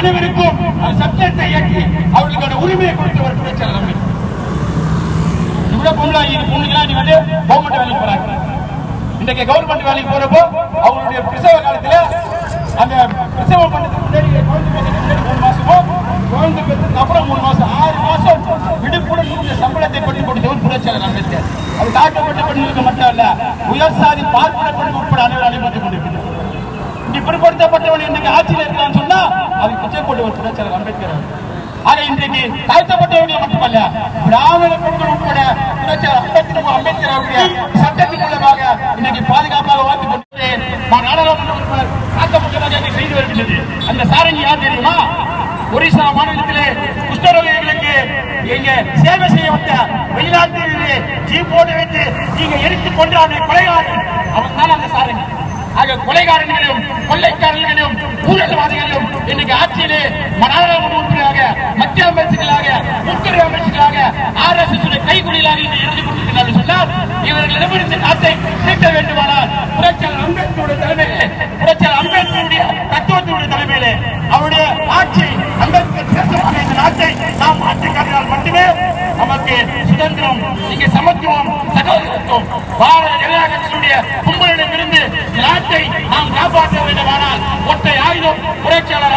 அனைவருக்கும் அந்த சட்டத்தை இயக்கி அவர்களுக்கான உரிமையை கொடுத்தவர் புரட்சியாளர் அம்பேத்கர் இவ்வளவு பொம்பளாங்க பொண்ணுங்களா நீ வந்து கவர்மெண்ட் வேலைக்கு போறாங்க இன்றைக்கு கவர்மெண்ட் வேலைக்கு போறப்போ அவங்களுடைய பிரசவ காலத்துல அந்த பிரசவம் பண்ணதுக்கு முன்னாடி குழந்தை பெற்றதுக்கு மூணு மாசமோ குழந்தை பெற்றதுக்கு அப்புறம் மூணு மாசம் ஆறு மாசம் விடுப்புடன் இந்த சம்பளத்தை பண்ணி கொடுத்தவர் புரட்சியாளர் அம்பேத்கர். அது தாக்கப்பட்ட பெண்களுக்கு மட்டும் இல்ல உயர் சாதி பார்ப்பன பெண் உட்பட அனைவரும் அனுமதி கொண்டிருக்கிறார். இப்படி பிற்படுத்தப்பட்டவன் இன்னைக்கு ஆட்சியில் இருக்கான்னு சொன்னா அது பிச்சை போட்டவர் புரட்சியாளர் அம்பேத்கர் அவர்கள். ஆக இன்றைக்கு தாழ்த்தப்பட்டவர்கள் மட்டுமல்ல பிராமண பெண்கள் உட்பட அம்பேத்கர் அவருடைய சட்டத்தின் மூலமாக இன்னைக்கு பாதுகாப்பாக வாழ்த்து கொண்டு நான் நாடாளுமன்ற உறுப்பினர் செய்து வருகின்றது. அந்த சாரங்கி யார் தெரியுமா? ஒரிசா மாநிலத்திலே குஷ்டரோகிகளுக்கு இங்க சேவை செய்ய வந்த வெளிநாட்டிலே ஜீப்போடு வைத்து நீங்க எரித்து கொண்டாட கொலையாளி அவன் தான் அந்த சாரங்கி. ஆக கொலைகாரர்களும் கொள்ளைக்காரர்களும் ஊழல்வாதிகளும் இன்னைக்கு ஆட்சியிலே நாடாளுமன்ற உறுப்பினராக மத்திய அமைச்சர்களாக உள்துறை அமைச்சர்களாக ஆர் எஸ் எஸ் கைக்குலிகளாக இன்று இருந்து கொண்டிருக்கிறார்கள் சொன்னால் இவர்களிடமிருந்து நாட்டை மீட்க வேண்டுமானால் புரட்சியாளர் அம்பேத்கருடைய தலைமையிலே புரட்சியாளர் அம்பேத்கருடைய தத்துவத்தினுடைய தலைமையிலே அவருடைய ஆட்சி அம்பேத்கர் பேசமான இந்த நாட்டை நாம் மாற்றி காட்டினால் மட்டுமே நமக்கு சமத்துவம் இங்கே சமத்துவம் சகோதரத்துவம். பாரத ஜனதா கட்சியினுடைய கும்பலிடமிருந்து நாட்டை நாம் காப்பாற்ற வேண்டுமானால் ஒற்றை ஆயுதம் புரட்சியாளர்